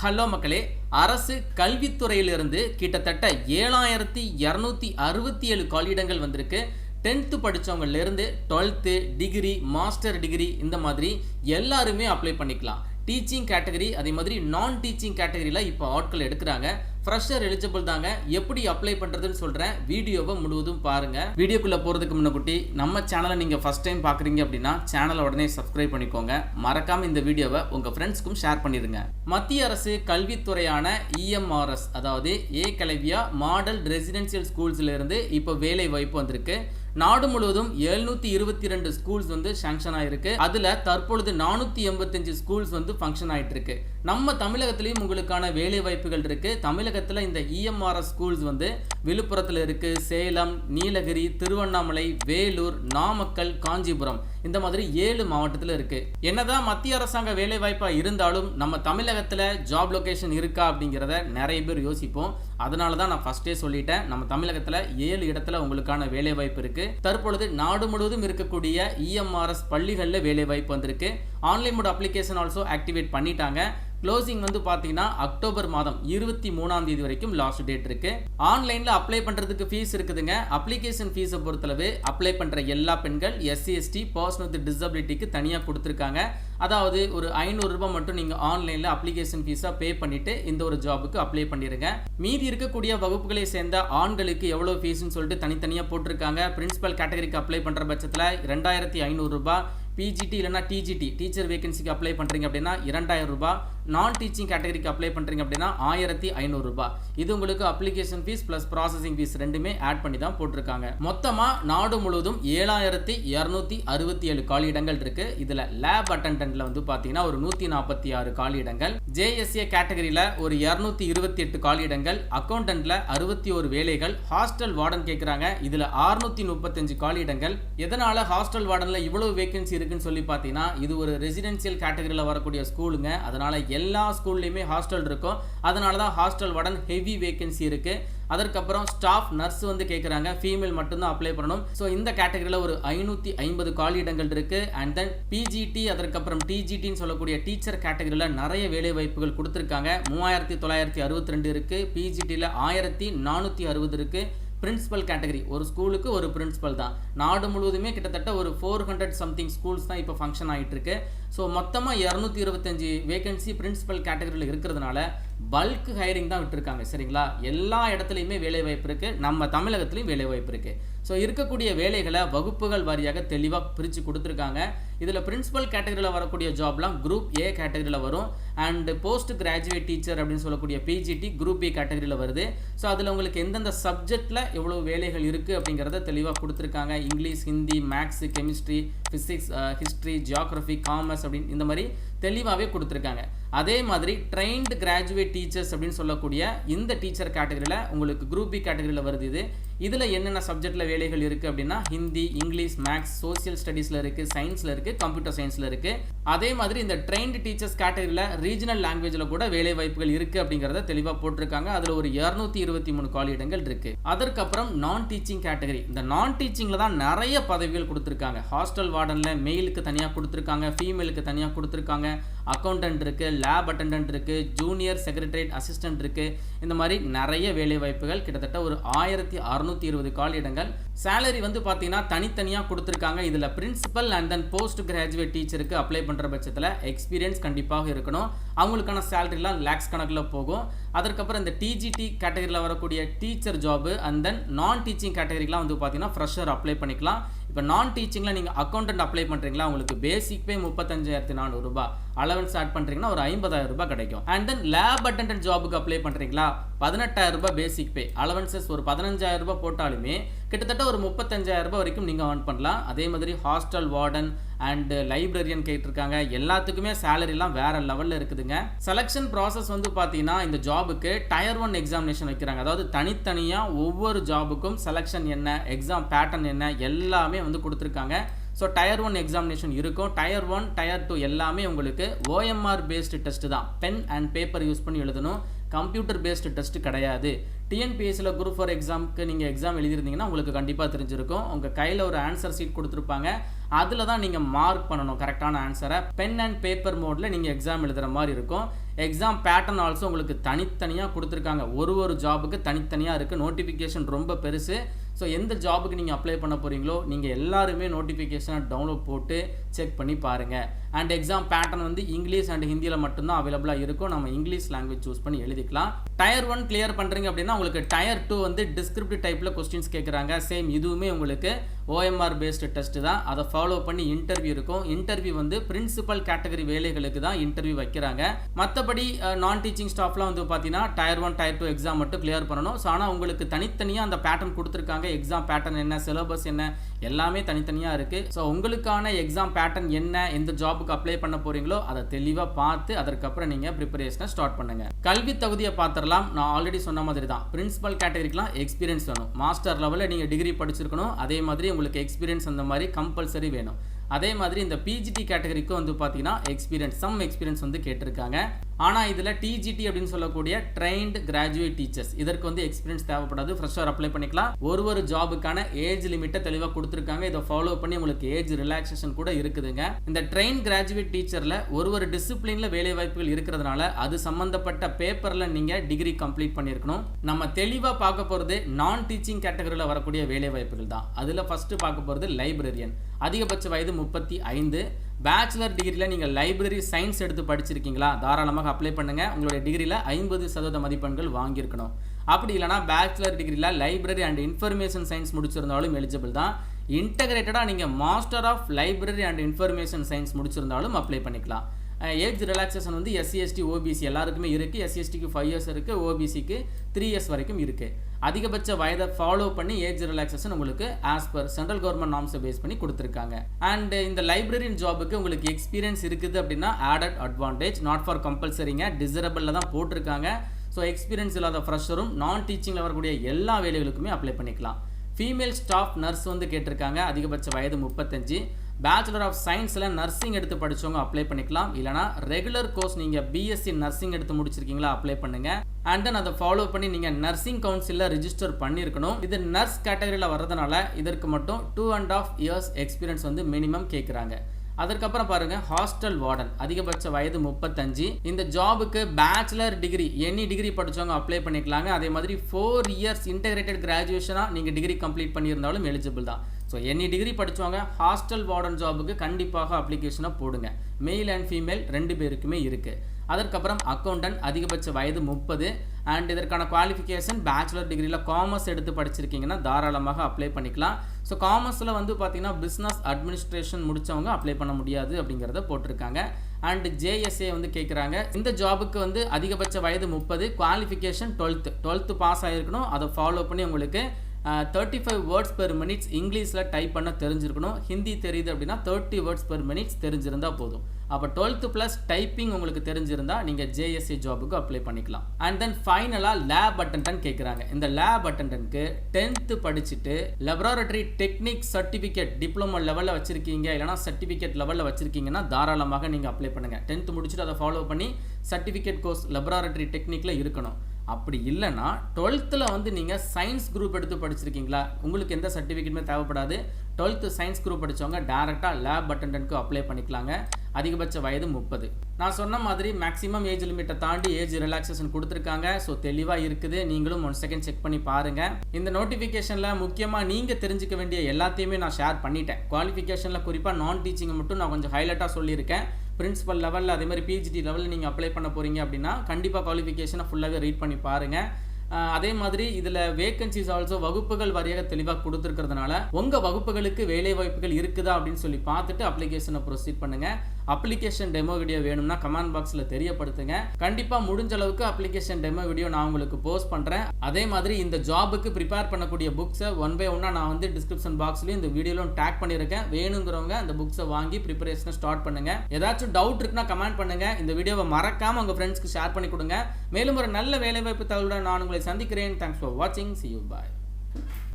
Hello மக்களே அரசு கல்வித்துறையிலிருந்து கிட்டத்தட்ட ஏழாயிரத்தி இரநூத்தி அறுபத்தி ஏழு காலியிடங்கள் வந்திருக்கு. டென்த்து படித்தவங்கலேருந்து டுவெல்த்து டிகிரி மாஸ்டர் டிகிரி இந்த மாதிரி எல்லாருமே அப்ளை பண்ணிக்கலாம். டீச்சிங் கேட்டகரி அதே மாதிரி நான் டீச்சிங் கேட்டகரியில் இப்போ ஆட்கள் எடுக்கிறாங்க. ஃப்ரெஷர் எலிஜிபிள் தாங்க. எப்படி அப்ளை பண்ணுறதுன்னு சொல்கிறேன் வீடியோவை முழுவதும் பாருங்கள் வீடியோக்குள்ளே போகிறதுக்கு முன்னக்குட்டி நம்ம சேனலை நீங்கள் ஃபஸ்ட் டைம் பார்க்குறீங்க அப்படின்னா சேனலை உடனே சப்ஸ்கிரைப் பண்ணிக்கோங்க. மறக்காமல் இந்த வீடியோவை உங்கள் ஃப்ரெண்ட்ஸ்க்கும் ஷேர் பண்ணிடுங்க. மத்திய அரசு கல்வித்துறையான இஎம்ஆர்எஸ் அதாவது ஏ கலவியா மாடல் ரெசிடென்சியல் ஸ்கூல்ஸ்லேருந்து இப்போ வேலை வாய்ப்பு வந்திருக்கு. நாடு முழுவதும் எழுநூத்தி இருபத்தி ரெண்டு ஸ்கூல்ஸ் வந்து சாங்ஷன் ஆயிருக்கு. அதுல தற்பொழுது நானூத்தி எண்பத்தஞ்சு ஸ்கூல்ஸ் வந்து ஃபங்க்ஷன் ஆயிட்டு இருக்கு நம்ம தமிழகத்திலையும் உங்களுக்கான வேலை வாய்ப்புகள் இருக்கு. தமிழகத்துல இந்த இஎம்ஆர்எஸ் ஸ்கூல்ஸ் வந்து விழுப்புரத்துல இருக்கு சேலம் நீலகிரி திருவண்ணாமலை வேலூர் நாமக்கல் காஞ்சிபுரம் இந்த மாதிரி ஏழு மாவட்டத்தில் இருக்கு. என்னதான் மத்திய அரசாங்க வேலை வாய்ப்பா இருந்தாலும் நம்ம தமிழகத்துல ஜாப் லொகேஷன் இருக்கா அப்படிங்கிறத நிறைய பேர் யோசிப்போம். அதனால தான் நான் ஃபர்ஸ்டே சொல்லிட்டேன். நம்ம தமிழகத்துல ஏழு இடத்துல உங்களுக்கான வேலை வாய்ப்பு இருக்கு. தற்பொழுது நாடு முழுவதும் இருக்கக்கூடிய இஎம்ஆர்எஸ் பள்ளிகளில் வேலை வாய்ப்பு வந்திருக்கு. Online mode application also activate பண்ணிட்டாங்க. க்ளோசிங் வந்து பார்த்தீங்கன்னா அக்டோபர் மாதம் இருபத்தி மூணாம் தேதி வரைக்கும் லாஸ்ட் டேட் இருக்கு. ஆன்லைனில் அப்ளை பண்ணுறதுக்கு ஃபீஸ் இருக்குதுங்க. அப்ளிகேஷன் ஃபீஸை பொறுத்தளவு அப்ளை பண்ணுற எல்லா பெண்கள் எஸ்சி எஸ்டி பர்சன் வித் டிசபிலிட்டிக்கு தனியாக கொடுத்துருக்காங்க. அதாவது ஒரு ஐநூறுரூபா மட்டும் நீங்கள் ஆன்லைனில் அப்ளிகேஷன் ஃபீஸாக பே பண்ணிவிட்டு இந்த ஒரு ஜாபுக்கு அப்ளை பண்ணிடுங்க மீதி இருக்கக்கூடிய வகுப்புகளை சேர்ந்த ஆண்களுக்கு எவ்வளோ ஃபீஸ்னு சொல்லிட்டு தனித்தனியாக போட்டிருக்காங்க. பிரின்சிபல் கேட்டகரிக்கு அப்ளை பண்ணுற பட்சத்தில் ரெண்டாயிரத்தி ஐநூறுரூபா பிஜிடி இல்லைனா டிஜிடி டீச்சர் வேகன்சிக்கு அப்ளை பண்ணுறீங்க அப்படின்னா இரண்டாயிரம் ரூபாய். நான் டீச்சிங் கேட்டகரிக்கு அப்ளை பண்ணுறீங்க அப்படின்னா ஆயிரத்தி ஐநூறுரூபா இது உங்களுக்கு application fees plus processing fees ரெண்டுமே ஆட் பண்ணி தான் போட்டிருக்காங்க. மொத்தமாக நாடு முழுவதும் ஏழாயிரத்தி இரநூத்தி அறுபத்தி ஏழு காலியிடங்கள் இருக்கு. இதில் லேப் அட்டண்டன்ட்ல வந்து பார்த்தீங்கன்னா ஒரு நூற்றி நாற்பத்தி ஆறு காலியிடங்கள். ஜேஎஸ்ஏ கேட்டகரியில் ஒரு இரநூத்தி இருபத்தி எட்டு காலியிடங்கள் அக்கௌண்டன்ட்ல அறுபத்தி ஒரு வேலைகள். ஹாஸ்டல் வார்டன் கேட்குறாங்க இதில் அறுநூத்தி முப்பத்தஞ்சு காலியிடங்கள். எதனால் ஹாஸ்டல் வார்டனில் இவ்வளவு வேகன்சி இருக்குன்னு சொல்லி பார்த்தீங்கன்னா இது ஒரு ரெசிடென்சியல் கேட்டகரியில் வரக்கூடிய ஸ்கூலுங்க அதனால் எல்லா ஸ்கூல்லையுமே ஹாஸ்டல் இருக்கும். அதனால தான் ஹாஸ்டல் வடன் ஹெவி வேகன்சி இருக்குது அதற்கப்புறம் ஸ்டாஃப் நர்ஸ் வந்து கேட்குறாங்க ஃபீமேல் மட்டும்தான் அப்ளை பண்ணணும். ஸோ இந்த கேட்டகரியில் ஒரு ஐநூற்றி ஐம்பது காலியிடங்கள் இருக்குது அண்ட் தென் பிஜிடி அதற்கப்புறம் டிஜிடின்னு சொல்லக்கூடிய டீச்சர் கேட்டகரியில் நிறைய வேலை வாய்ப்புகள் கொடுத்துருக்காங்க. மூவாயிரத்தி தொள்ளாயிரத்தி அறுபத்தி ரெண்டு இருக்குது பிஜிடியில் ஆயிரத்தி நானூற்றி அறுபது இருக்குது பிரின்ஸிபல் கேட்டகரி ஒரு ஸ்கூலுக்கு ஒரு பிரின்ஸிபல் தான். நாடு முழுவதுமே கிட்டத்தட்ட ஒரு ஃபோர் ஹண்ட்ரட் சம்திங் ஸ்கூல்ஸ் தான் இப்போ ஃபங்க்ஷன் ஆகிட்டு இருக்கு ஸோ மொத்தமாக இரநூத்தி இருபத்தஞ்சி வேகன்சி பிரின்ஸிபல் கேட்டகரியில் இருக்கிறதுனால பல்க் ஹைரிங் தான் விட்டுருக்காங்க சரிங்களா? எல்லா இடத்துலையுமே வேலை வாய்ப்பு இருக்குது நம்ம தமிழகத்துலையும் வேலை வாய்ப்பு இருக்குது ஸோ இருக்கக்கூடிய வேலைகளை வகுப்புகள் வாரியாக தெளிவாக பிரித்து கொடுத்துருக்காங்க. இதில் பிரின்ஸிபல் கேட்டகரியில் வரக்கூடிய ஜாப்லாம் குரூப் ஏ கேட்டகரியில் வரும். அண்டு போஸ்ட் கிராஜுவேட் டீச்சர் அப்படின்னு சொல்லக்கூடிய பிஜிடி குரூப் பி கேட்டகரியில் வருது. ஸோ அதில் உங்களுக்கு எந்தெந்த சப்ஜெக்டில் எவ்வளோ வேலைகள் இருக்குது அப்படிங்கிறத தெளிவாக கொடுத்துருக்காங்க. English Hindi maths chemistry physics history geography commerce அப்படின்னு இந்த மாதிரி தெளிவாகவே கொடுத்துருக்காங்க. அதே மாதிரி ட்ரெயின்டு கிராஜுவேட் டீச்சர்ஸ் அப்படின்னு சொல்லக்கூடிய இந்த டீச்சர் கேட்டகரியில் உங்களுக்கு குரூப் பி கேட்டகரியில் வருது இது. இதில் என்னென்ன சப்ஜெக்டில் வேலைகள் இருக்குது அப்படின்னா ஹிந்தி இங்கிலீஷ் மேக்ஸ் சோசியல் ஸ்டடீஸில் இருக்குது சயின்ஸில் இருக்குது கம்ப்யூட்டர் சயின்ஸில் இருக்குது அதே மாதிரி இந்த ட்ரெயின்டு டீச்சர்ஸ் கேட்டகரியில் ரீஜனல் லாங்குவேஜில் கூட வேலை வாய்ப்புகள் இருக்குது அப்படிங்கிறத தெளிவாக போட்டிருக்காங்க. அதில் ஒரு இரநூத்தி இருபத்தி மூணு காலியிடங்கள் இருக்குது அதற்கப்புறம் நான் டீச்சிங் கேட்டகரி இந்த நான் டீச்சிங்கில் தான் நிறைய பதவிகள் கொடுத்துருக்காங்க. ஹாஸ்டல் வார்டனில் மெயிலுக்கு தனியாக கொடுத்துருக்காங்க ஃபீமேலுக்கு தனியாக கொடுத்துருக்காங்க. அக்கௌண்டன்ட் இருக்குது லேப் அட்டண்டன்ட் இருக்குது ஜூனியர் செக்ரட்டரியேட் அசிஸ்டன்ட் இருக்குது இந்த மாதிரி நிறைய வேலை வாய்ப்புகள் கிட்டத்தட்ட ஒரு ஆயிரத்தி அறுநூத்தி இருபது கால் இடங்கள் சேலரி வந்து பார்த்தீங்கன்னா தனித்தனியாக கொடுத்துருக்காங்க. இதில் principal and then post graduate டீச்சருக்கு அப்ளை பண்ணுற பட்சத்தில் எக்ஸ்பீரியன்ஸ் கண்டிப்பாக இருக்கணும். அவங்களுக்கான சேலரிலாம் லேக்ஸ் கணக்கில் போகும். அதற்கப்புறம் இந்த டிஜிடி கேட்டகரியில் வரக்கூடிய டீச்சர் ஜாபு அண்ட் தென் நான் டீச்சிங் கேட்டகரிக்கெலாம் வந்து பார்த்தீங்கன்னா ஃப்ரெஷர் அப்ளை பண்ணிக்கலாம். இப்போ நான் டீச்சிங்கில் நீங்கள் அக்கௌண்டன்ட் அப்ளை பண்ணுறீங்களா உங்களுக்கு பேசிக் பே முப்பத்தஞ்சாயிரத்தி நானூறுபா அலவன்ஸ் ஆட் பண்ணுறீங்கன்னா ஒரு ஐம்பதாயிரம் ரூபாய் கிடைக்கும். அண்ட் தென் லேப் அட்டண்டன்ட் ஜாபுக்கு அப்ளை பண்ணுறீங்களா பதினெட்டாயிரம் ரூபாய் பேசிக் பே அலவன்சஸ் ஒரு பதினஞ்சாயிரம் ரூபாய் போட்டாலுமே கிட்டத்தட்ட ஒரு முப்பத்தஞ்சாயிரம் ரூபாய் வரைக்கும் நீங்கள் ஏர்ன் பண்ணலாம். அதே மாதிரி ஹாஸ்டல் வார்டன் அண்ட் லைப்ரரியன் கேட்டிருக்காங்க. எல்லாத்துக்குமே சேலரிலாம் வேற லெவலில் இருக்குதுங்க. செலெக்ஷன் ப்ராசஸ் வந்து பார்த்தீங்கன்னா இந்த ஜாபுக்கு டயர் ஒன் எக்ஸாமினேஷன் வைக்கிறாங்க. அதாவது தனித்தனியாக ஒவ்வொரு ஜாபுக்கும் செலெக்ஷன் என்ன எக்ஸாம் பேட்டர்ன் என்ன எல்லாமே வந்து கொடுத்துருக்காங்க. ஸோ டயர் ஒன் எக்ஸாமினேஷன் இருக்கும். டயர் ஒன் டயர் டூ எல்லாமே உங்களுக்கு ஓஎம்ஆர் பேஸ்டு டெஸ்ட் தான். பென் அண்ட் பேப்பர் யூஸ் பண்ணி எழுதணும். கம்ப்யூட்டர் பேஸ்டு டெஸ்ட் கிடையாது. டிஎன்பிஎஸ்சியில் குரூப் ஃபோர் எக்ஸாமுக்கு நீங்கள் எக்ஸாம் எழுதியிருந்தீங்கன்னா உங்களுக்கு கண்டிப்பாக தெரிஞ்சிருக்கும். உங்கள் கையில் ஒரு ஆன்சர் சீட் கொடுத்துருப்பாங்க. அதில் தான் நீங்கள் மார்க் பண்ணணும் கரெக்டான ஆன்சரை பென் அண்ட் பேப்பர் மோடில் நீங்கள் எக்ஸாம் எழுதுகிற மாதிரி இருக்கும். எக்ஸாம் பேட்டர்ன் ஆல்சோ உங்களுக்கு தனித்தனியாக கொடுத்துருக்காங்க. ஒரு ஒரு ஜாபுக்கு தனித்தனியாக இருக்குது நோட்டிஃபிகேஷன் ரொம்ப பெருசு. ஸோ எந்த ஜாபுக்கு நீங்கள் அப்ளை பண்ண போகிறீங்களோ நீங்கள் எல்லாருமே நோட்டிஃபிகேஷனை டவுன்லோட் போட்டு செக் பண்ணி பாருங்கள் அண்ட் எக்ஸாம் பேட்டர்ன் வந்து இங்கிலீஷ் அண்ட் ஹிந்தியில் மட்டும்தான் அவைலபிளாக இருக்கும். நம்ம இங்கிலீஷ் லாங்குவேஜ் சூஸ் பண்ணி எழுதிக்கலாம். டயர் ஒன் கிளியர் பண்ணுறீங்க அப்படின்னா உங்களுக்கு டயர் டூ வந்து டிஸ்கிரிப்டிவ் டைப்பில் கொஸ்டின்ஸ் கேட்குறாங்க சேம் இதுவுமே உங்களுக்கு ஓஎம்ஆர் பேஸ்டு டெஸ்ட் தான். அதை ஃபாலோ பண்ணி இன்டர்வியூ இருக்கும். இன்டர்வியூ வந்து பிரின்சிபல் கேட்டகரி வேலைகளுக்கு தான் இன்டர்வியூ வைக்கிறாங்க. மற்றபடி நான் டீச்சிங் ஸ்டாஃப்லாம் வந்து பார்த்தீங்கன்னா tier one tier two exam மட்டும் கிளியர் பண்ணணும். ஸோ ஆனால் உங்களுக்கு தனித்தனியாக அந்த பேட்டர்ன் கொடுத்துருக்காங்க. எக்ஸாம் பேட்டர்ன் என்ன சிலபஸ் என்ன எல்லாமே தனித்தனியாக இருக்குது ஸோ உங்களுக்கான எக்ஸாம் பேட்டர்ன் என்ன எந்த ஜாபுக்கு அப்ளை பண்ண போகிறீங்களோ அதை தெளிவாக பார்த்து அதற்கப்புறம் நீங்கள் ப்ரிப்பரேஷனை ஸ்டார்ட் பண்ணுங்கள் கல்வி தகுதியை பார்த்துடலாம். நான் ஆல்ரெடி சொன்ன மாதிரி தான் பிரின்சிபல் கேட்டகரிக்கெலாம் எக்ஸ்பீரியன்ஸ் வேணும். மாஸ்டர் லெவலில் நீங்கள் டிகிரி படிச்சிருக்கணும். அதே மாதிரி உங்களுக்கு எக்ஸ்பீரியன்ஸ் அந்த மாதிரி கம்பல்சரி வேணும். அதே மாதிரி இந்த பிஜிடி கேட்டகரிக்கும் வந்து பார்த்தீங்கன்னா எக்ஸ்பீரியன்ஸ் சம் எக்ஸ்பீரியன்ஸ் வந்து கேட்டிருக்காங்க. ஆனால் இதில் டிஜிடி அப்படின்னு சொல்லக்கூடிய ட்ரைன்டு கிராஜுவேட் டீச்சர்ஸ் இதற்கு வந்து எக்ஸ்பீரியன்ஸ் தேவைப்படாது. ஃப்ரெஷ்ஷாக அப்ளை பண்ணிக்கலாம். ஒரு ஒரு ஜாபுக்கான ஏஜ் லிமிட்டை தெளிவாக கொடுத்துருக்காங்க. இதை ஃபாலோ பண்ணி உங்களுக்கு ஏஜ் ரிலாக்ஸேஷன் கூட இருக்குதுங்க. இந்த ட்ரெயின் கிராஜுவேட் டீச்சரில் ஒரு ஒரு டிசிப்ளினில் வேலை வாய்ப்புகள் இருக்கிறதுனால அது சம்மந்தப்பட்ட பேப்பரில் நீங்கள் டிகிரி கம்ப்ளீட் பண்ணியிருக்கணும். நம்ம தெளிவாக பார்க்க போகிறது நான் டீச்சிங் கேட்டகரியில் வரக்கூடிய வேலை வாய்ப்புகள் தான். அதில் ஃபஸ்ட்டு பார்க்க போகிறது லைப்ரரியன் அதிகபட்ச வயது முப்பத்தி ஐந்து. பேச்சுலர் டிகிரியில் நீங்கள் லைப்ரரி சயின்ஸ் எடுத்து படிச்சிருக்கீங்களா? தாராளமாக அப்ளை பண்ணுங்கள் உங்களுடைய டிகிரியில் ஐம்பது சதவீத மதிப்பெண்கள் வாங்கியிருக்கணும். அப்படி இல்லைனா பேச்சுலர் டிகிரியில் லைப்ரரி அண்ட் இன்ஃபர்மேஷன் சயின்ஸ் முடிச்சிருந்தாலும் எலிஜிபிள் தான். இன்டகிரேட்டடாக நீங்கள் master of library and information science முடிச்சிருந்தாலும் apply பண்ணிக்கலாம். ஏஜ் ரிலாக்ஸேஷன் வந்து எஸ்சி எஸ்டி ஓபிசி எல்லாருக்குமே இருக்குது எஸ்சி எஸ்டிக்கு ஃபைவ் இயர்ஸ் இருக்குது ஓபிசிக்கு த்ரீ இயர்ஸ் வரைக்கும் இருக்குது அதிகபட்ச வயதை ஃபாலோ பண்ணி ஏஜ் ரிலாக்ஸேஷன் உங்களுக்கு ஆஸ் பர் சென்ட்ரல் கவர்மெண்ட் நாம்ஸை பேஸ் பண்ணி கொடுத்துருக்காங்க. அண்ட் இந்த லைப்ரரியின் ஜாபுக்கு உங்களுக்கு எக்ஸ்பீரியன்ஸ் இருக்குது அப்படின்னா ஆடட் அட்வான்டேஜ் நாட் ஃபார் கம்பல்சரிங்க டிசரபிளில் தான் போட்டிருக்காங்க. ஸோ எக்ஸ்பீரியன்ஸ் இல்லாத ஃப்ரெஷரும் நான் டீச்சிங்கில் வரக்கூடிய எல்லா வேலைகளுக்குமே அப்ளை பண்ணிக்கலாம். ஃபீமேல் ஸ்டாஃப் நர்ஸ் வந்து கேட்டிருக்காங்க அதிகபட்ச வயது முப்பத்தஞ்சு. பேச்சுலர் ஆஃப் சயின்ஸில் நர்சிங் எடுத்து படித்தவங்க அப்ளை பண்ணிக்கலாம். இல்லைனா ரெகுலர் கோர்ஸ் நீங்கள் பிஎஸ்சி நர்சிங் எடுத்து முடிச்சிருக்கீங்களா அப்ளை பண்ணுங்கள் அண்ட் தென் அதை ஃபாலோ பண்ணி நீங்கள் நர்சிங் கவுன்சிலில் ரிஜிஸ்டர் பண்ணியிருக்கணும் இது நர்ஸ் கேட்டகரியில் வர்றதுனால இதற்கு மட்டும் two and half years experience வந்து மினிமம் கேட்குறாங்க அதற்கப்புறம் பாருங்க ஹாஸ்டல் வார்டன் அதிகபட்ச வயது முப்பத்தஞ்சு. இந்த ஜாபுக்கு பேச்சுலர் டிகிரி எனி டிகிரி படித்தவங்க அப்ளை பண்ணிக்கலாங்க. அதே மாதிரி ஃபோர் இயர்ஸ் இன்டெகிரேட்டட் கிராஜுவேஷனாக நீங்கள் டிகிரி கம்ப்ளீட் பண்ணியிருந்தாலும் எலிஜிபிள் தான். ஸோ எனி டிகிரி படித்தவங்க ஹாஸ்டல் வார்டன் ஜாபுக்கு கண்டிப்பாக அப்ளிகேஷனை போடுங்க. மெயில் அண்ட் ஃபீமேல் ரெண்டு பேருக்குமே இருக்குது அதற்கப்புறம் அக்கௌண்டன்ட் அதிகபட்ச வயது முப்பது. அண்ட் இதற்கான குவாலிஃபிகேஷன் பேச்சுலர் டிகிரியில் காமர்ஸ் எடுத்து படிச்சிருக்கீங்கன்னா தாராளமாக அப்ளை பண்ணிக்கலாம். ஸோ காமர்ஸில் வந்து பார்த்தீங்கன்னா பிஸ்னஸ் அட்மினிஸ்ட்ரேஷன் முடித்தவங்க அப்ளை பண்ண முடியாது அப்படிங்கிறத போட்டிருக்காங்க. அண்ட் ஜேஎஸ்ஏ வந்து கேட்குறாங்க இந்த ஜாபுக்கு வந்து அதிகபட்ச வயது முப்பது குவாலிஃபிகேஷன் டுவெல்த்து டுவெல்த்து பாஸ் ஆகிருக்கணும் அதை ஃபாலோ பண்ணி உங்களுக்கு thirty five words per minutes இங்கிலீஷில் டைப் பண்ண தெரிஞ்சிருக்கணும். ஹிந்தி தெரியுது அப்படின்னா தேர்ட்டி வேர்ட்ஸ் பெர் மினிட்ஸ் தெரிஞ்சிருந்தால் போதும். அப்போ டுவெல்த்து ப்ளஸ் டைப்பிங் உங்களுக்கு தெரிஞ்சிருந்தால் நீங்கள் ஜேஎஸ்சி ஜாபுக்கு அப்ளை பண்ணிக்கலாம். அண்ட் தென் ஃபைனலாக லேப் அட்டன்டன் கேட்குறாங்க இந்த லேப் அட்டன்டன்ட்க்கு டென்த்து படிச்சுட்டு லெபராட்டரி டெக்னிக் சர்டிஃபிகேட் டிப்ளமோ லெவலில் வச்சிருக்கீங்க. இல்லைனா சர்டிஃபிகேட் லெவலில் வச்சிருக்கீங்கன்னா தாராளமாக நீங்கள் அப்ளை பண்ணுங்கள் டென்த்து முடிச்சுட்டு அதை ஃபாலோ பண்ணி சர்டிஃபிகேட் கோர்ஸ் லெபராட்டரி டெக்னிக்கில் இருக்கணும். அப்படி இல்லைன்னா டுவெல்த்தில் வந்து நீங்கள் சயின்ஸ் குரூப் எடுத்து படிச்சிருக்கீங்களா? உங்களுக்கு எந்த சர்டிஃபிகேட்டுமே தேவைப்படாது. டுவெல்த்து சயின்ஸ் குரூப் படித்தவங்க டேரெக்டாக லேப் அட்டண்டன்ட்க்கு அப்ளை பண்ணிக்கலாங்க. அதிகபட்ச வயது முப்பது. நான் சொன்ன மாதிரி மேக்ஸிமம் ஏஜ் லிமிட்டை தாண்டி ஏஜ் ரிலாக்ஸேஷன் கொடுத்துருக்காங்க. ஸோ தெளிவாக இருக்குது. நீங்களும் ஒன் செகண்ட் செக் பண்ணி பாருங்கள் இந்த நோட்டிஃபிகேஷனில் முக்கியமாக நீங்கள் தெரிஞ்சுக்க வேண்டிய எல்லாத்தையுமே நான் ஷேர் பண்ணிட்டேன். குவாலிஃபிகேஷனில் குறிப்பாக நான் டீச்சிங்கை மட்டும் நான் கொஞ்சம் ஹைலைட்டாக சொல்லியிருக்கேன். பிரின்சிபல் லெவலில் அதே மாதிரி பிஹெச்டி லெவலில் நீங்கள் அப்ளை பண்ண போகிறீங்க அப்படின்னா கண்டிப்பாக குவாலிஃபிகேஷனை ஃபுல்லாகவே ரீட் பண்ணி பாருங்கள் அதே மாதிரி இதில் வேகன்சிஸ் ஆல்சோ வகுப்புகள் வாரியாக தெளிவாக கொடுத்துருக்கிறதுனால உங்கள் வகுப்புகளுக்கு வேலை வாய்ப்புகள் இருக்குதா அப்படின்னு சொல்லி பார்த்துட்டு அப்ளிகேஷனை ப்ரொசீட் பண்ணுங்கள் அப்ளிகேஷன் டெமோ வீடியோ வேணும்னா கமெண்ட் பாக்ஸில் தெரியப்படுத்துங்க. கண்டிப்பாக முடிஞ்ச அளவுக்கு அப்ளிகேஷன் டெமோ வீடியோ நான் உங்களுக்கு போஸ்ட் பண்ணுறேன் அதே மாதிரி இந்த ஜாபுக்கு ப்ரிப்பேர் பண்ணக்கூடிய புக்ஸை ஒன் பை ஒன்னாக நான் வந்து டிஸ்கிரிப்ஷன் பாக்ஸ்லையும் இந்த வீடியோலும் டேக் பண்ணியிருக்கேன் வேணுங்கிறவங்க அந்த புக்ஸை வாங்கி ப்ரிப்பரேஷனை ஸ்டார்ட் பண்ணுங்க. ஏதாச்சும் டவுட் இருக்குன்னா கமெண்ட் பண்ணுங்க. இந்த வீடியோவை மறக்காம உங்கள் ஃப்ரெண்ட்ஸ்க்கு ஷேர் பண்ணி கொடுங்க. மேலும் ஒரு நல்ல வேலைவாய்ப்பு தகவலுடன் நான் உங்களை சந்திக்கிறேன். தேங்க்ஸ் ஃபார் வாட்சிங் சி யூ பாய்